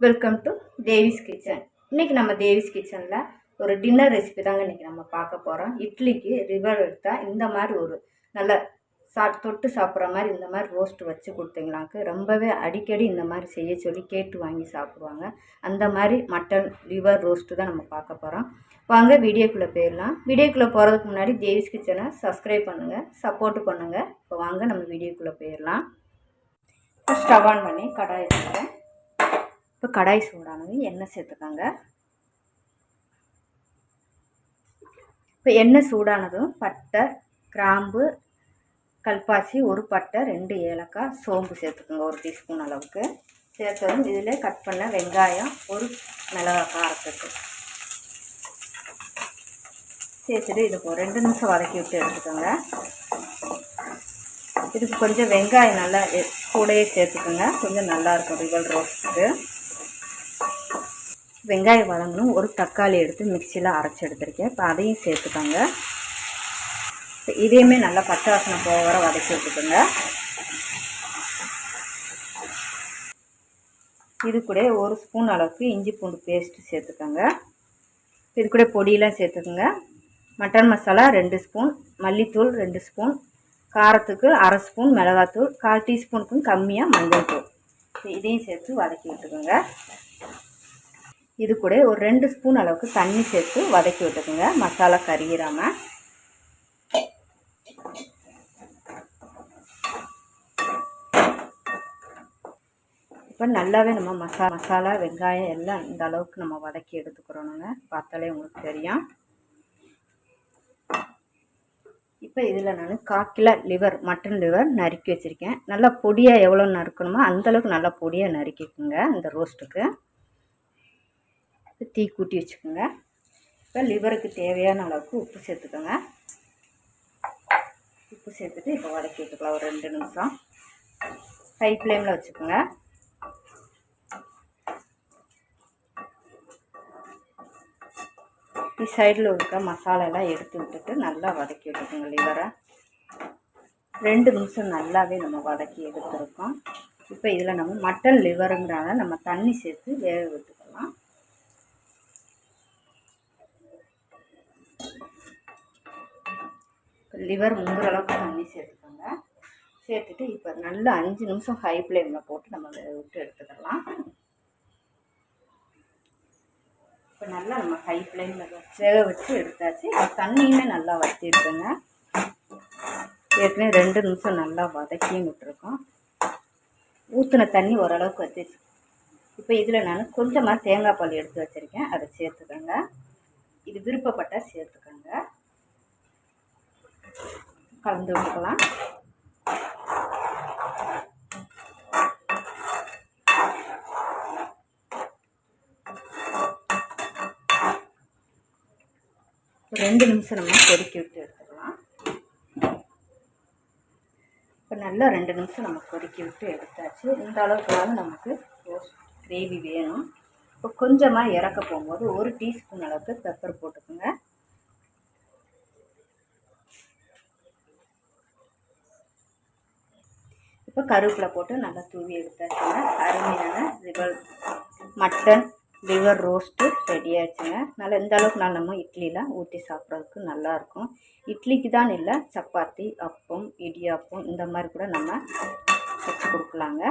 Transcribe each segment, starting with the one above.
Welcome to Devi's kitchen இன்றைக்கி நம்ம தேவிஸ் கிச்சனில் ஒரு டின்னர் ரெசிபி தாங்க இன்றைக்கி நம்ம பார்க்க போகிறோம் இட்லிக்கு ரிவர் எடுத்தால் இந்த மாதிரி ஒரு நல்ல சா தொட்டு சாப்பிட்ற மாதிரி இந்த மாதிரி ரோஸ்ட் வச்சு கொடுத்தீங்களாக்கு ரொம்பவே அடிக்கடி இந்த மாதிரி செய்ய சொல்லி கேட்டு வாங்கி சாப்பிடுவாங்க. அந்த மாதிரி மட்டன் லிவர் ரோஸ்ட்டு தான் நம்ம பார்க்க போகிறோம் வாங்க வீடியோக்குள்ளே போயிடலாம். வீடியோக்குள்ளே போகிறதுக்கு முன்னாடி தேவிஸ் கிச்சனை சப்ஸ்கிரைப் பண்ணுங்கள் சப்போர்ட் பண்ணுங்கள் இப்போ வாங்க நம்ம வீடியோக்குள்ளே போயிடலாம். ஸ்டவ் ஆன் பண்ணி கடாய் வச்சுக்கிறேன். இப்போ கடாய் சூடானது எண்ணெய் சேர்த்துக்கோங்க. இப்போ எண்ணெய் சூடானதும் பட்டை கிராம்பு கல்பாசி ஒரு பட்டை ரெண்டு ஏலக்காய் சோம்பு சேர்த்துக்கோங்க ஒரு டீஸ்பூன் அளவுக்கு. சேர்த்ததும் இதில் கட் பண்ண வெங்காயம் ஒரு மிளகா காரத்துக்கு. சேர்த்துட்டு இது ஒரு ரெண்டு நிமிஷம் வதக்கி விட்டு எடுத்துக்கோங்க. இதுக்கு கொஞ்சம் வெங்காயம் நல்லா கூடையே சேர்த்துக்கோங்க. கொஞ்சம் நல்லாயிருக்கும் ரிவல் ரோஸ்ட்டுக்கு. வெங்காயம் வதங்கணும். ஒரு தக்காளி எடுத்து மிக்சியில் அரைச்சி எடுத்துருக்கேன். இப்போ அதையும் சேர்த்துக்கோங்க. இப்போ இதையுமே நல்லா பச்சை வாசனை போக வர வதக்கி விட்டுக்கோங்க. இது கூட ஒரு ஸ்பூன் அளவுக்கு இஞ்சி பூண்டு பேஸ்ட்டு சேர்த்துக்கோங்க. இது கூட பொடியெலாம் சேர்த்துக்கோங்க. மட்டன் மசாலா ரெண்டு ஸ்பூன் மல்லித்தூள் ரெண்டு ஸ்பூன் காரத்துக்கு அரை ஸ்பூன் மிளகாத்தூள் கால் டீஸ்பூனுக்கும் கம்மியாக மஞ்சள் தூள். இதையும் சேர்த்து வதக்கி விட்டுக்கோங்க. இது கூட ஒரு ரெண்டு ஸ்பூன் அளவுக்கு தண்ணி சேர்த்து வதக்கி விட்டுக்கோங்க. மசாலா கறியிறாமல் இப்போ நல்லாவே நம்ம மசா மசாலா வெங்காயம் எல்லாம் இந்த அளவுக்கு நம்ம வதக்கி எடுத்துக்கிறோனுங்க பார்த்தாலே உங்களுக்கு தெரியும். இப்போ இதில் நான் காக்கில லிவர் மட்டன் லிவர் நறுக்கி வச்சுருக்கேன். நல்லா பொடியாக எவ்வளோ நறுக்கணுமோ அந்தளவுக்கு நல்லா பொடியாக நறுக்கிக்குங்க இந்த ரோஸ்ட்டுக்கு. தீ கூட்டி வச்சுக்கோங்க. இப்போ லிவருக்கு தேவையான அளவுக்கு உப்பு சேர்த்துக்கோங்க. உப்பு சேர்த்துட்டு இப்போ வதக்கி விட்டுக்கலாம் ஒரு ரெண்டு நிமிஷம். ஹை ஃப்ளேமில் வச்சுக்கோங்க. சைடில் இருக்க மசாலாலாம் எடுத்து விட்டுட்டு நல்லா வதக்கி விட்டுக்கோங்க லிவரை. ரெண்டு நிமிஷம் நல்லாவே நம்ம வதக்கி எடுத்துருக்கோம். இப்போ இதில் நம்ம மட்டன் லிவருங்கிறனால நம்ம தண்ணி சேர்த்து வேக விட்டுக்கலாம். லிவர் முங்குற அளவுக்கு தண்ணி சேர்த்துக்கோங்க. சேர்த்துட்டு இப்போ நல்லா அஞ்சு நிமிஷம் ஹை ஃப்ளேமில் போட்டு நம்ம விட்டு எடுத்துக்கலாம். இப்போ நல்லா நம்ம ஹை ஃப்ளேமில் வேக வச்சு எடுத்தாச்சு. தண்ணியுமே நல்லா வற்றிருக்குங்க ஏற்கனவே ரெண்டு நிமிஷம் நல்லா வதக்கியும் விட்டுருக்கோம். ஊற்றின தண்ணி ஓரளவுக்கு வச்சிச்சு இப்போ இதில் நான் கொஞ்சமாக தேங்காய் பால் எடுத்து வச்சுருக்கேன். அதை சேர்த்துக்கோங்க. இது விருப்பப்பட்டால் சேர்த்துக்கோங்க. கலந்து விட்டுக்கலாம். ரெண்டு நிமிஷம் நம்ம கொதிக்க விட்டு எடுத்துக்கலாம். இப்போ நல்லா ரெண்டு நிமிஷம் நம்ம கொதிக்க விட்டு எடுத்தாச்சு. இந்த அளவுக்கு நமக்கு கிரேவி வேணும். இப்போ கொஞ்சமாக இறக்க போகும்போது ஒரு டீஸ்பூன் அளவுக்கு பெப்பர் போட்டுக்கோங்க. இப்போ கருவேப்பிலை போட்டு நல்லா தூவி எடுத்தாச்சுங்க. அருமையான liver mutton liver roast ready ஆச்சுங்க. நல்லா இந்த அளவுக்கு நான் நம்ம இட்லியில் ஊற்றி சாப்பிட்றதுக்கு நல்லாயிருக்கும் இட்லிக்கு தான் இல்லை சப்பாத்தி அப்பம் இடியாப்பம் இந்த மாதிரி கூட நம்ம வச்சு கொடுக்கலாங்க.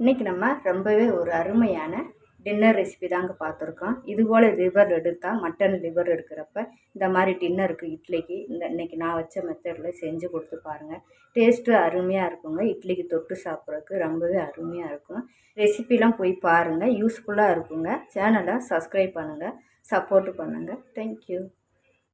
இன்றைக்கி நம்ம ரொம்பவே ஒரு அருமையான டின்னர் ரெசிபி தாங்க பார்த்துருக்கோம். இது போல் லிவர் எடுத்தால் மட்டன் லிவர் எடுக்கிறப்ப இந்த மாதிரி டின்னருக்கு இட்லிக்கு இந்த இன்றைக்கி நான் வச்ச மெத்தடில் செஞ்சு கொடுத்து பாருங்கள் டேஸ்ட்டு அருமையாக இருக்குங்க. இட்லிக்கு தொட்டு சாப்பிட்றதுக்கு ரொம்பவே அருமையாக இருக்கும். ரெசிபிலாம் போய் பாருங்கள் யூஸ்ஃபுல்லாக இருக்குங்க. சேனலை சப்ஸ்கிரைப் பண்ணுங்கள் சப்போர்ட்டு பண்ணுங்கள் தேங்க்யூ